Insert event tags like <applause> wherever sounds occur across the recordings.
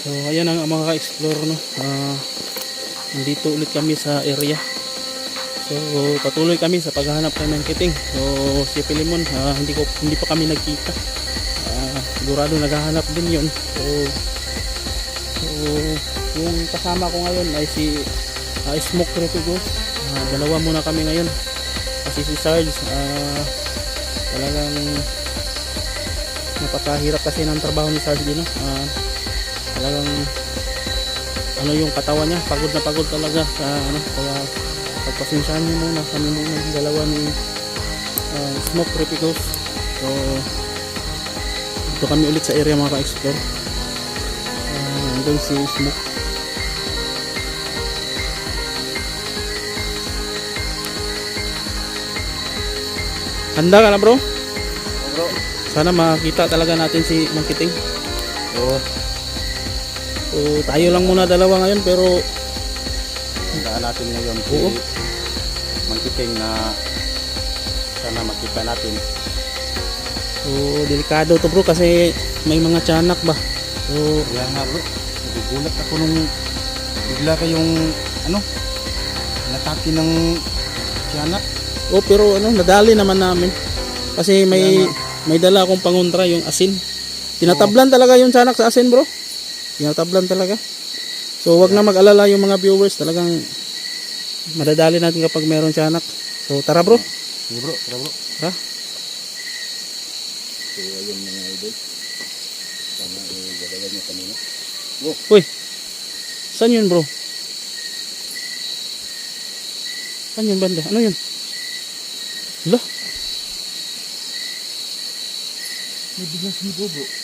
So ayan ang mga ka-explore no. Ah, nandito ulit kami sa area. So patuloy kami sa paghahanap kami ng kiting. So si Pilimon ah, hindi ko hindi pa kami nagkita. Ah, sigurado naghahanap din 'yon. So So yung kasama ko ngayon ay si ah, Smoke Retigo. Ah, dalawa muna kami ngayon. Kasi si Sarge ah, talagang napakahirap kasi ng trabaho ni Sarge din no. Ah, talagang ano yung katawan niya pagod na pagod talaga sa ano kaya pagpasensyahan niyo muna kami muna yung dalawa ni uh, Smoke Repicos so dito kami ulit sa area mga ka-explore uh, andun si Smoke handa ka na bro? bro. sana makita talaga natin si Mangkiting Oo. so tayo lang muna dalawa ngayon pero Tandaan natin ngayon si Oo. Mangkiting na sana makita natin. So, delikado to bro kasi may mga tiyanak ba. So, Kaya nga bro, nagugulat ako nung bigla kayong ano, natake ng tiyanak. oh pero ano, nadali naman namin. Kasi may may dala akong pangontra yung asin. Tinatablan talaga yung tiyanak sa asin bro. Tinatablan talaga. So, wag na mag-alala yung mga viewers. Talagang madadali natin kapag meron tiyanak. So, tara bro. Sige bro, tara bro. Tara. So ayun mga idol. Sana eh, gagawin niyo kanina. Uy. Saan yun bro? Saan yun banda? Ano yun? Hala? May biglang sinibo bro.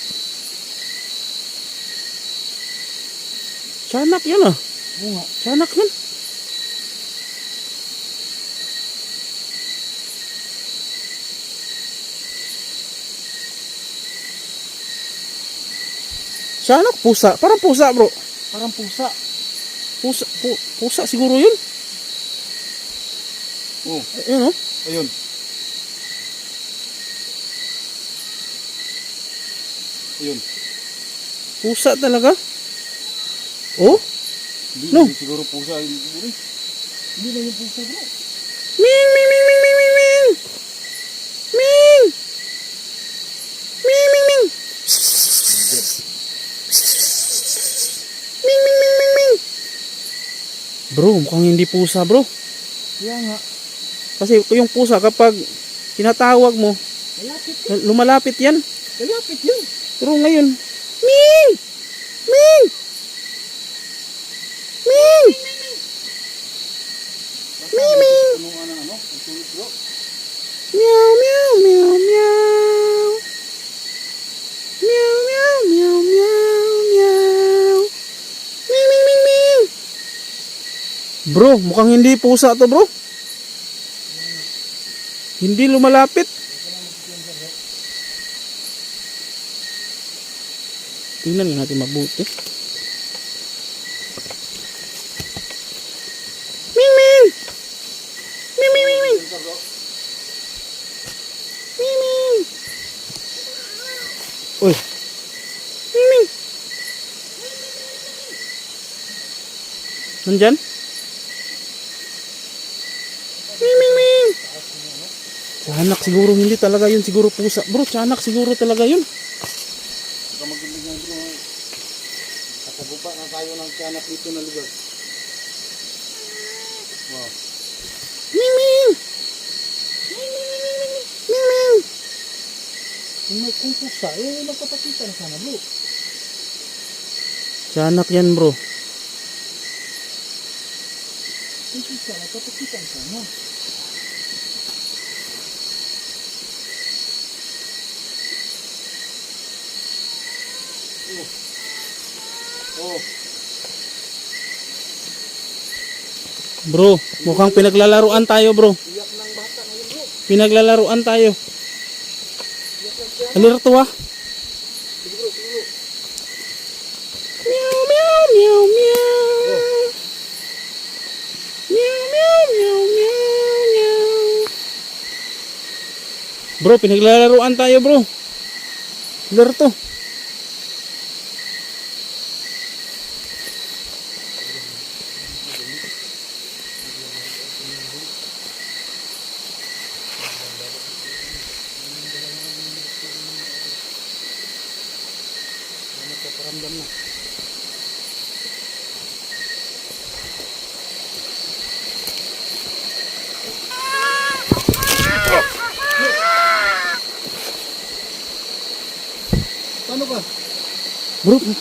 Tiyanak yan ah. Oo nga. Tiyanak yan. Tiyanak pusa. Parang pusa bro. Parang pusa. Pusa, pu, pusa siguro yun. Oo, Ayun oh. ayun. Ayun. Pusa talaga. Oh? Hindi, No. hindi siguro pusa. Hindi siguro. Hindi na yung pusa bro. Ming, ming, ming, ming, ming, ming, ming. Ming. Ming, ming, ming. Ming, ming, ming, ming, ming. Bro, mukhang hindi pusa bro. Kaya nga. Kasi yung pusa kapag tinatawag mo, Malapit. lumalapit yan. Malapit yun. Pero ngayon! Ming! Ming! Sulit bro. Meow, meow, meow, meow. Meow, meow, meow, meow, meow. Ming, ming, ming, ming. Bro, mukhang hindi pusa to bro. Hindi lumalapit. Tingnan natin mabuti. Ming, ming. Ming, ming, ming, ming. Ming, ming. Uy. Ming, ming. Nandyan? Ming, ming, ming. Tiyanak siguro, hindi talaga yun siguro pusa. Bro, tiyanak siguro talaga yun. Baka magiging nga bro. Nakagupa na tayo ng tiyanak dito na lugar. Wow. Ming, ming. Ming, ming. Kung may kung pusa, eh magpapakita na sana bro. Tiyanak yan bro. Kung pusa, magpapakita na sana. Oh. Bro, mukhang pinaglalaruan tayo bro. Pinaglalaruan tayo. Alerto ah. Sige bro, sige bro. Meow, meow, meow, meow. Meow, meow, meow, meow, meow. Bro, pinaglalaruan tayo bro. Alerto.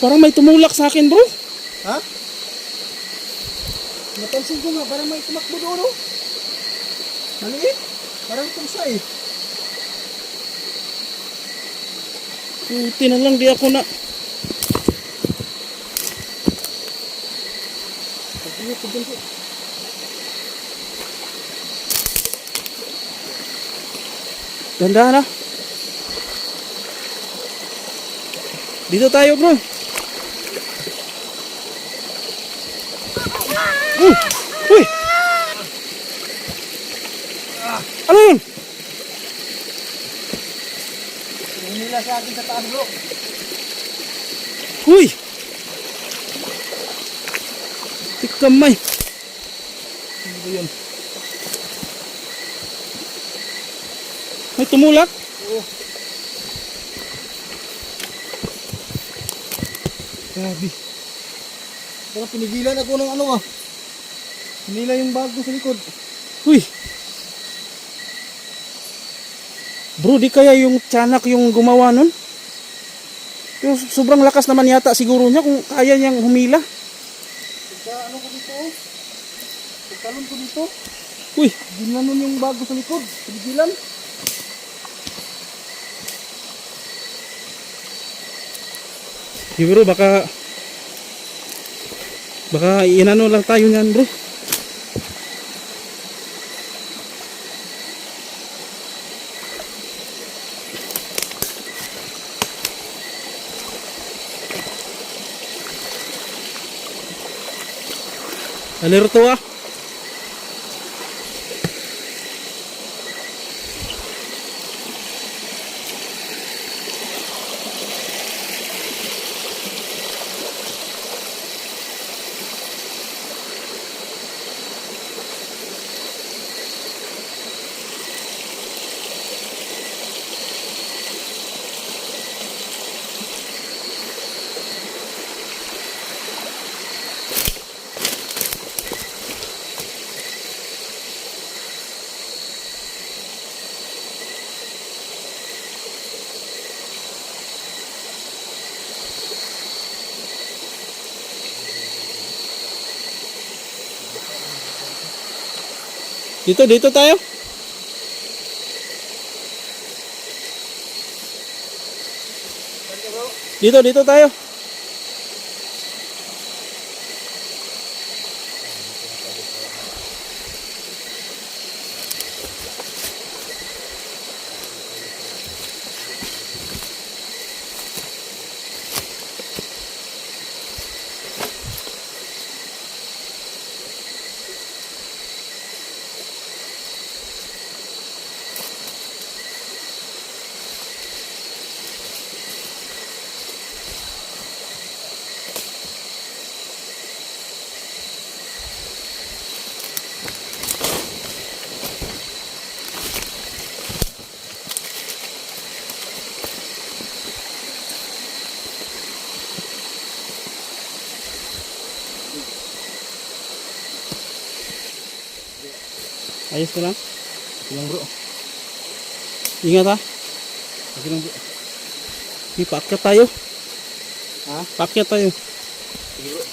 Parang may tumulak sa akin bro. Ha? Napansin ko nga, parang may tumakbo doon, oh. Maliit. Parang pusa eh. Puti na lang di ako na. Pagdiyo ko dun po. Ganda na. Dito tayo bro. Uy! Uy! Ano yun? Hinila sa akin sa taas, bro. Uy! Tikamay. Ano ba yun? May tumulak? Oo. Grabe. Parang pinigilan ako ng ano ah. Hinila yung bag ko sa likod. Uy! Bro, di kaya yung tiyanak yung gumawa nun? Pero sobrang lakas naman yata siguro niya kung kaya niyang humila. Pagka ano ko dito. Pagkalon ko dito. Uy! Ginanon yung bag ko sa likod. Pinigilan. Di bro, baka baka inano lang tayo niyan bro. Alerto ah. Dito, dito tayo. Dito, dito tayo. Ayos ka lang. Ito lang bro. Ingat ha. Ito lang bro. Paakyat tayo. Ha? Paakyat tayo. Sige bro.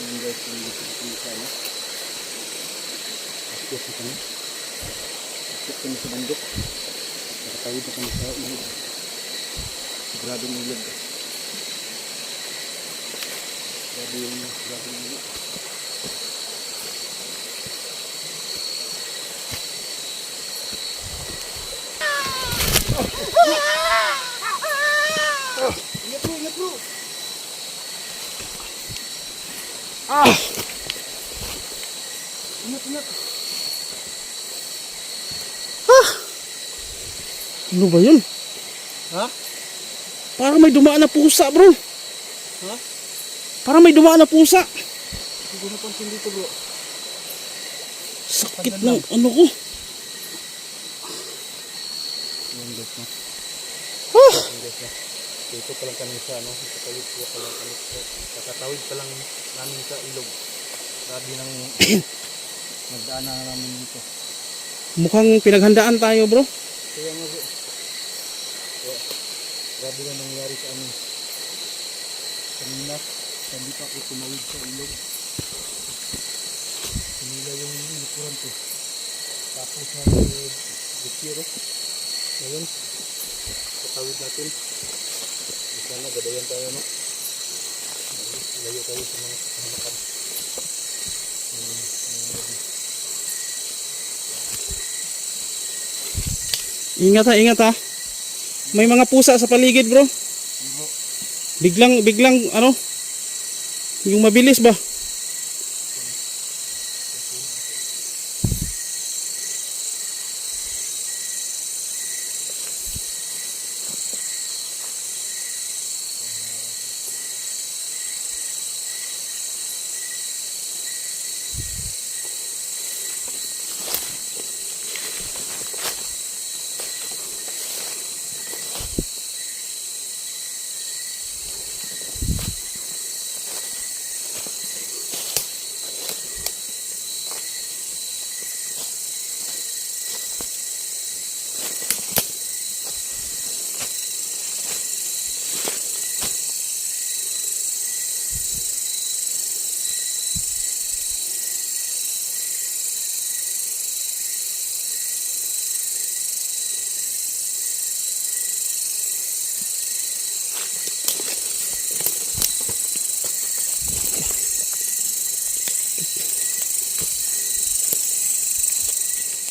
Ayan guys, ko sa ano. Akyat na kami. Akyat kami sa bundok. Nakatawid na kami sa ilog. Grabe yung ilog. Grabe yung grabe yung ilog. Ingat bro, ingat bro. Ah! Ingat, ingat. Ano ba yun? Ha? Parang may dumaan na pusa bro. Ha? Parang may dumaan na pusa. Hindi ko napansin dito bro. Sakit ng ano ko. Yung guys no. Huh! Yung guys no. Dito pa lang kami sa ano. Kakatawid po pa lang kami sa. Kakatawid pa lang namin sa ilog. Grabe nang <coughs> nagdaanan namin dito. Mukhang pinaghandaan tayo bro. Kaya nga bro. Kaya, grabe na nangyari sa amin. Kanina, hindi pa ako tumawid sa ilog. Kanila yung likuran ko. Tapos na may bukiro. Ngayon, patawid natin. Sana gadayan tayo no. Layo tayo sa mga hmm. Ingat ha, ingat ha. May mga pusa sa paligid. Bro, Biglang, biglang ano. Yung mabilis ba?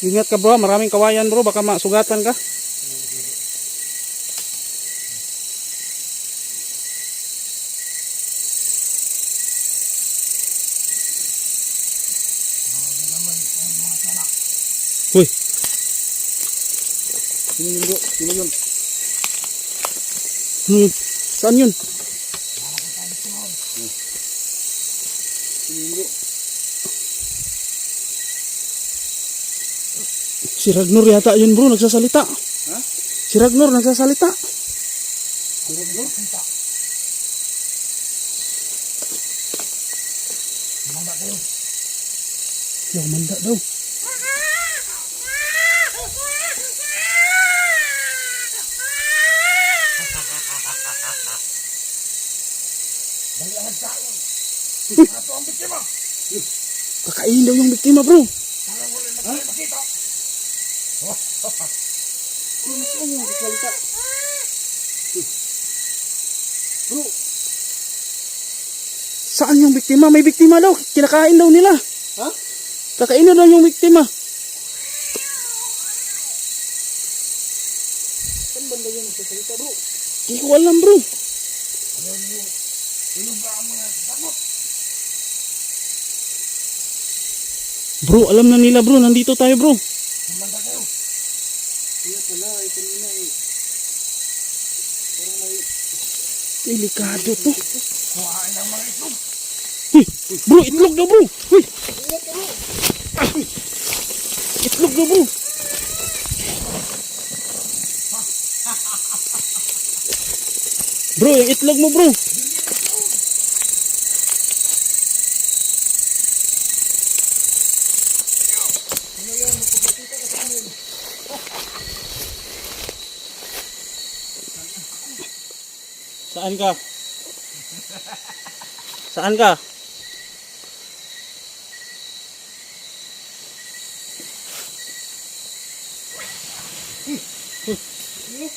Ingat ka bro, maraming kawayan bro, baka masugatan ka. Uy, sino yun bro? Sino yun? hmm, saan yun? Sino yun bro? Si Ragnar yata yun bro, nagsasalita. Ha? Si Ragnar nagsasalita. Sino bro? Yung manda daw. <laughs> Kakain daw yung biktima bro. Bro, Saan yung biktima? May biktima daw. Kinakain daw nila. ha? Kakain na daw yung biktima. Saan banda yun nagsasalita bro? Hindi ko alam bro. Bro, alam na nila bro. Nandito tayo bro. Kaya pala, eh, kanina eh. Parang may Delikado to. Uy, bro, itlog daw bro. Uy. Ah. Itlog daw bro. Bro, yung itlog mo bro. Saan ka? Saan ka?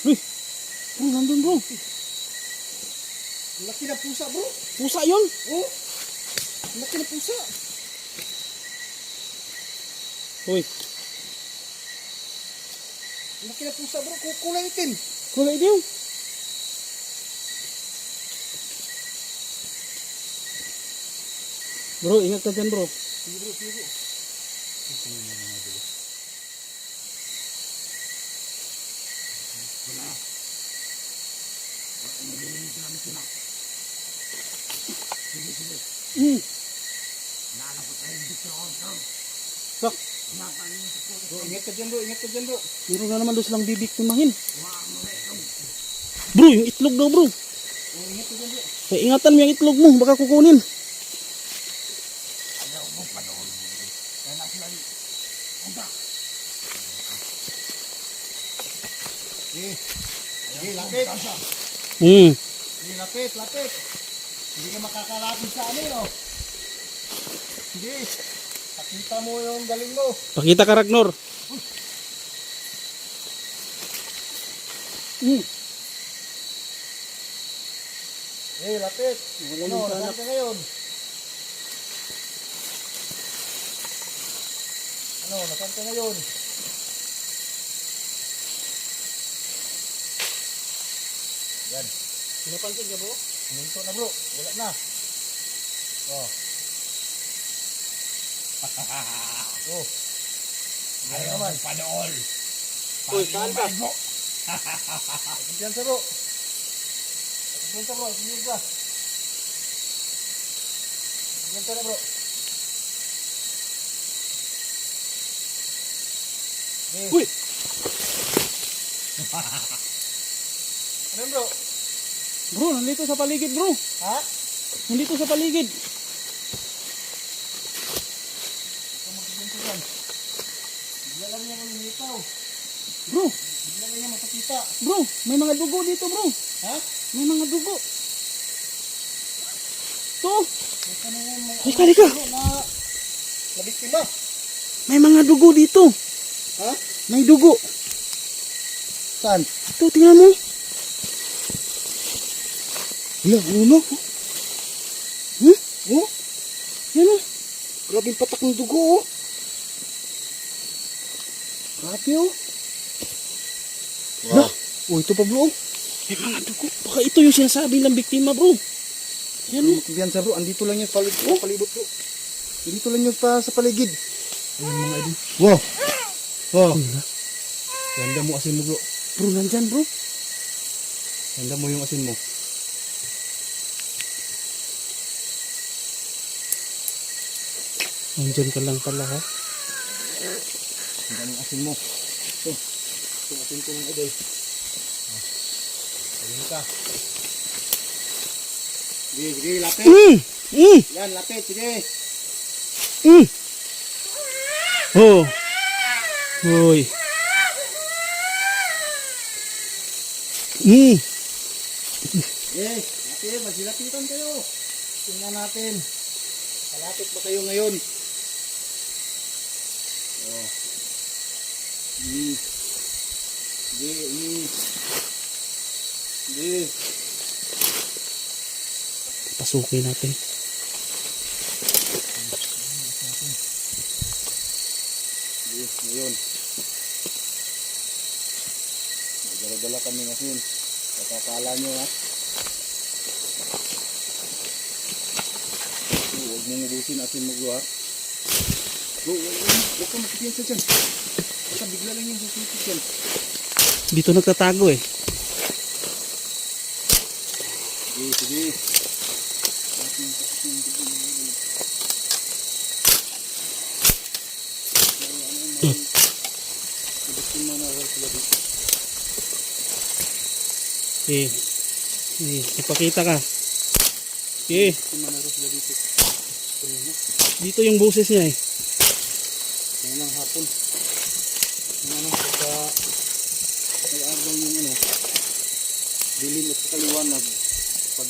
Uy, bro, nandun bro. laki na pusa bro. Pusa yun. Oh, laki na pusa. Uy, Laki na pusa bro, kukulay itim. kulay din. Bro, ingat ka dyan bro. Sige bro, sige bro. Mm. Sak, Bro, ingat ka dyan bro, ingat ka dyan bro. Meron na naman doon silang bibiktimahin. Bro, yung itlog daw bro. Kaya ingatan mo yung itlog mo, baka kukunin. Sige, sige, lapit. Hmm. Sige, lapit, lapit. Hindi ka makakalapit sa amin oh. Sige, pakita mo yung galing mo. Pakita ka Ragnar. Hmm. Eh, lapit. Wala Ano, ka ngayon? Ano, nasaan ka ngayon? Yan. Pinapansin ka bro? Minto na bro. Wala na. Oh. <laughs> oh. Ayaw naman. Panool. Uy, saan ka? Kumpiyansa bro. Kumpiyansa bro. Kumpiyansa. Kumpiyansa na bro. Uy! <laughs> Ano bro? Bro, nandito sa paligid bro. Ha? Nandito sa paligid. Lang niya malilitaw. Bro, Bigla lang niya matakita. bro, may mga dugo dito bro. Ha? May mga dugo. To, na Halika, halika. ano na nabiktima. may mga dugo dito. Ha? May dugo. Saan? Ito, tingnan mo. Wala, uno. Hmm? Oh? Yan o. Grabe yung patak ng dugo, oh. Grabe o. Wow. Oh, ito pa, bro. May mga dugo. Baka ito yung sinasabi ng biktima bro. Yan o. Kumpiyansa, bro. Andito lang yung palibot, oh. palibot, bro. Andito lang yung pa sa paligid. Ayan mga idol. Wow. Wow. Wala. Ganda mo asin mo, bro. Bro, nandyan bro. Ganda mo yung asin mo. Nandyan ka lang pala ha. Ganda yung asin mo. Ito. Ito asin ko ng iday. Oh. Ayun ka. Sige, sige, lapit. Mm! Mm! Yan, lapit, sige. Mm! Oh. Hoy. Mm. Eh, lapit, magsilapitan kayo. Tingnan natin. Malapit ba kayo ngayon? Oh. Ini. Sige, ini. Sige. Pasukin natin. Sige, ngayon. Magdala-dala kami ngayon. Kakakala nyo ha. Oh, huwag mong ubusin asin mo ha. Bro, huwag ka makipiyansa dyan. Baka bigla lang yung susunod dyan. Dito nagtatago eh. Sige, sige. Atin yung sakit ng dugo ng ulo. Pero ano yung mga... Sabitin mo na ako sila dito. Eh. Eh, ipakita ka. Sila dito. Ito yung boses niya eh. Ngayon ang hapon. Yung ano, pagka may araw yung ano, dilim at saka liwanag, pag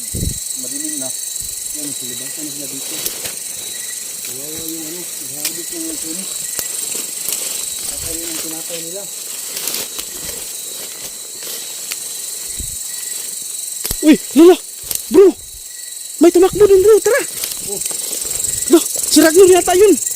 madilim na, yan, silibasan na sila dito. Kawawa yung ano, naghabit ng. Patay yun ang tinatay nila. Uy, lala! Bro! May tumakbo dun bro, tara! Oh. Lah, si Ragnar yata yun!